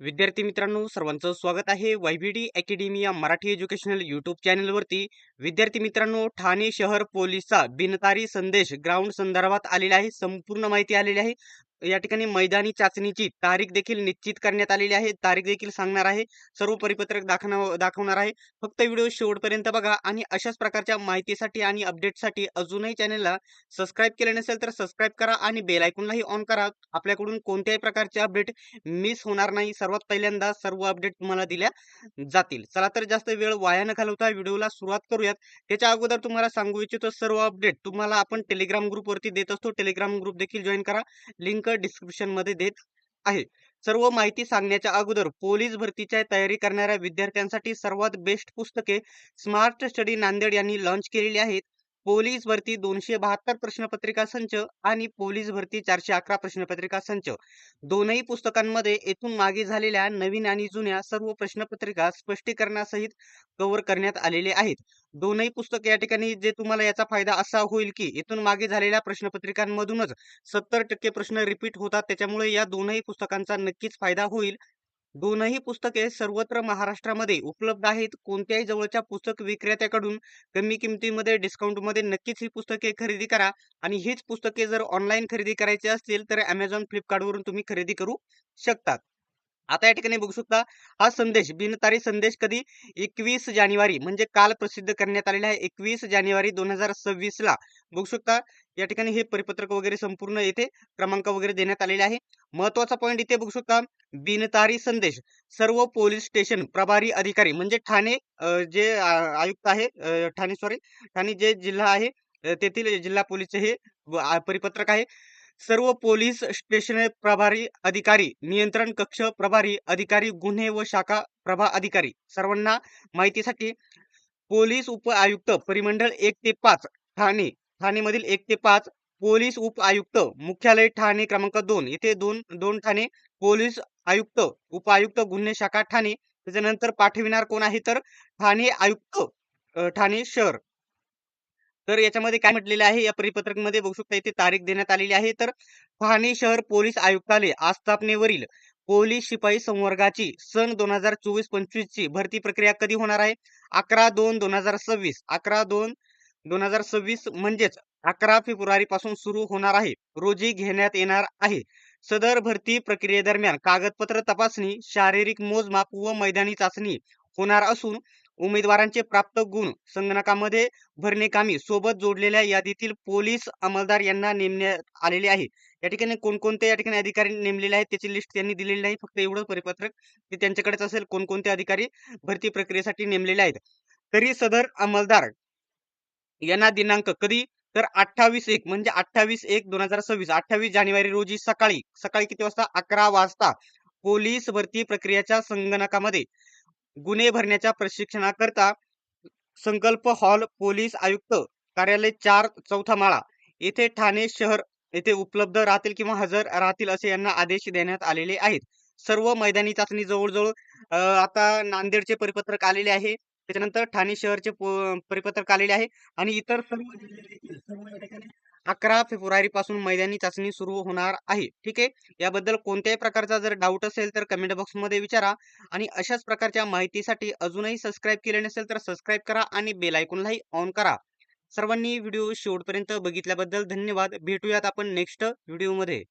विद्यार्थी मित्रांनो सर्वांचं स्वागत आहे Y B D academia Marathi educational YouTube चॅनलवरती. विद्यार्थी मित्रांनो ठाणे शहर पोलीसचा बिनतारी संदेश ग्राउंड संदर्भात आलेला आहे संपूर्ण माहिती आलेली आहे. या ठिकाणी मैदानी चाचणीची तारीख देखील निश्चित करण्यात आलेली आहे. तारीख देखील सांगणार आहे. सर्व परिपत्रक दाखवणार दाखवणार आहे. फक्त व्हिडिओ शेवटपर्यंत बघा आणि अशाच प्रकारच्या माहितीसाठी आणि अपडेटसाठी अजूनही चॅनलला सबस्क्राईब केले नसेल तर सबस्क्राईब करा आणि बेल आयकॉनलाही ऑन करा. आपल्याकडून कोणत्याही प्रकारचे अपडेट मिस होणार नाही. सर्वात पहिल्यांदा सर्व अपडेट तुम्हाला दिल्या जातील. चला तर जास्त वेळ वाया न घालवता व्हिडिओला सुरुवात करूयात. त्याच्या अगोदर तुम्हाला सांगू इच्छितो सर्व अपडेट. तुम्हाला आपण टेलिग्राम ग्रुपवरती देत असतो. टेलिग्राम ग्रुप देखील जॉईन करा. लिंक डिस्क्रिप्शनमध्ये देत आहे. सर्व माहिती सांगण्याच्या अगोदर पोलीस भरतीच्या तयारी करणाऱ्या विद्यार्थ्यांसाठी सर्वात बेस्ट पुस्तके स्मार्ट स्टडी नांदेड यांनी लॉन्च केलेली आहेत. पोलीस भरती दोनशे बहात्तर प्रश्नपत्रिका संच आणि पोलीस भरती चारशे अकरा प्रश्नपत्रिका संच. दोनही पुस्तकांमध्ये येथून मागे झालेल्या नवीन आणि जुन्या सर्व प्रश्नपत्रिका स्पष्टीकरणासहित कव्हर करण्यात आलेले आहेत. दोनही पुस्तक या ठिकाणी जे तुम्हाला याचा फायदा असा होईल की इथून मागे झालेल्या प्रश्नपत्रिकांमधूनच सत्तर टक्के प्रश्न रिपीट होतात त्याच्यामुळे या दोनही पुस्तकांचा नक्कीच फायदा होईल. दोनही पुस्तके सर्वत्र महाराष्ट्रामध्ये उपलब्ध आहेत. कोणत्याही जवळच्या पुस्तक विक्रेत्याकडून कमी किमतीमध्ये डिस्काउंटमध्ये नक्कीच ही पुस्तके खरेदी करा. आणि हीच पुस्तके जर ऑनलाईन खरेदी करायची असतील तर अमेझॉन फ्लिपकार्टवरून तुम्ही खरेदी करू शकता आता या ठिकाणी बघू शकता हा संदेश बिनतारी संदेश कधी? एकवीस जानेवारी म्हणजे काल प्रसिद्ध करण्यात आलेला आहे. एकवीस जानेवारी दोन हजार सव्वीस ला. बघू शकता या ठिकाणी हे परिपत्रक वगैरे संपूर्ण येथे क्रमांक वगैरे देण्यात आलेले आहे. महत्त्वाचा पॉईंट इथे बघू शकता बिनतारी संदेश. सर्व पोलीस स्टेशन प्रभारी अधिकारी म्हणजे ठाणे जे आयुक्त आहे ठाणे सॉरी ठाणे जे जिल्हा आहे तेथील जिल्हा पोलीसचे हे परिपत्रक आहे. सर्व पोलीस स्टेशन प्रभारी अधिकारी नियंत्रण कक्ष प्रभारी अधिकारी गुन्हे व शाखा प्रभा अधिकारी सर्वांना माहितीसाठी पोलीस उप आयुक्त परिमंडळ एक ते पाच ठाणे ठाणेमधील एक ते पाच पोलीस उप आयुक्त मुख्यालय ठाणे क्रमांक दोन. इथे दोन दोन ठाणे पोलीस आयुक्त उप आयुक्त गुन्हे शाखा ठाणे. त्याच्यानंतर पाठविणार कोण आहे तर ठाणे आयुक्त ठाणे शहर. तर याच्यामध्ये काय म्हटलेलं आहे? या परिपत्रकमध्ये बघू शकता इथे तारीख देण्यात आलेली आहे. तर ठाणे शहर पोलीस आयुक्तालय आस्थापनेवरील पोलीस शिपाई संवर्गाची सन दोन हजार चोवीस पंचवीस ची भरती प्रक्रिया कधी होणार आहे? अकरा दोन दोन हजार सव्वीस. अकरा दोन दोन हजार सव्वीस म्हणजेच अकरा फेब्रुवारी पासून सुरू होणार आहे. रोजी घेण्यात येणार आहे. सदर भरती प्रक्रियेदरम्यान कागदपत्र तपासणी शारीरिक मोजमाप व मैदानी चाचणी होणार असून उमेदवारांचे प्राप्त गुण संगणकामध्ये भरणे कामी सोबत जोडलेल्या यादीतील पोलीस अंमलदार यांना नेमण्यात आलेले आहे या ठिकाणी कोणकोणते या ठिकाणी अधिकारी नेमलेले आहेत त्याची लिस्ट त्यांनी दिलेली नाही. फक्त एवढं परिपत्रक ते त्यांच्याकडेच असेल कोणकोणते अधिकारी भरती प्रक्रियेसाठी नेमलेले आहेत. तरी सदर अंमलदार यांना दिनांक कधी? तर अठ्ठावीस एक म्हणजे अठ्ठावीस एक दोन हजार सव्वीस. अठ्ठावीस जानेवारी रोजी सकाळी सकाळी किती वाजता? अकरा वाजता पोलीस भरती प्रक्रियेच्या संगणकामध्ये गुन्हे भरण्याच्या प्रशिक्षणाकरता संकल्प हॉल पोलीस आयुक्त कार्यालय चार चौथा माळा. येथे ठाणे शहर येथे उपलब्ध राहतील किंवा हजर राहतील असे यांना आदेश देण्यात आलेले आहेत. सर्व मैदानी चाचणी जवळजवळ आता नांदेडचे परिपत्रक आलेले आहे. त्याच्यानंतर ठाणे शहरचे परिपत्रक आलेले आहे. आणि इतर सर्व अकरा फेब्रुवारी पासून मैदानी चाचणी सुरू होणार आहे. ठीक आहे? याबद्दल कोणत्याही प्रकारचा जर डाऊट असेल तर कमेंट बॉक्समध्ये विचारा आणि अशाच प्रकारच्या माहितीसाठी अजूनही सबस्क्राईब केले नसेल तर सबस्क्राईब करा आणि बेल आयकॉनलाही ऑन करा. सर्वांनी व्हिडिओ शेवटपर्यंत बघितल्याबद्दल धन्यवाद. भेटूयात आपण नेक्स्ट व्हिडिओमध्ये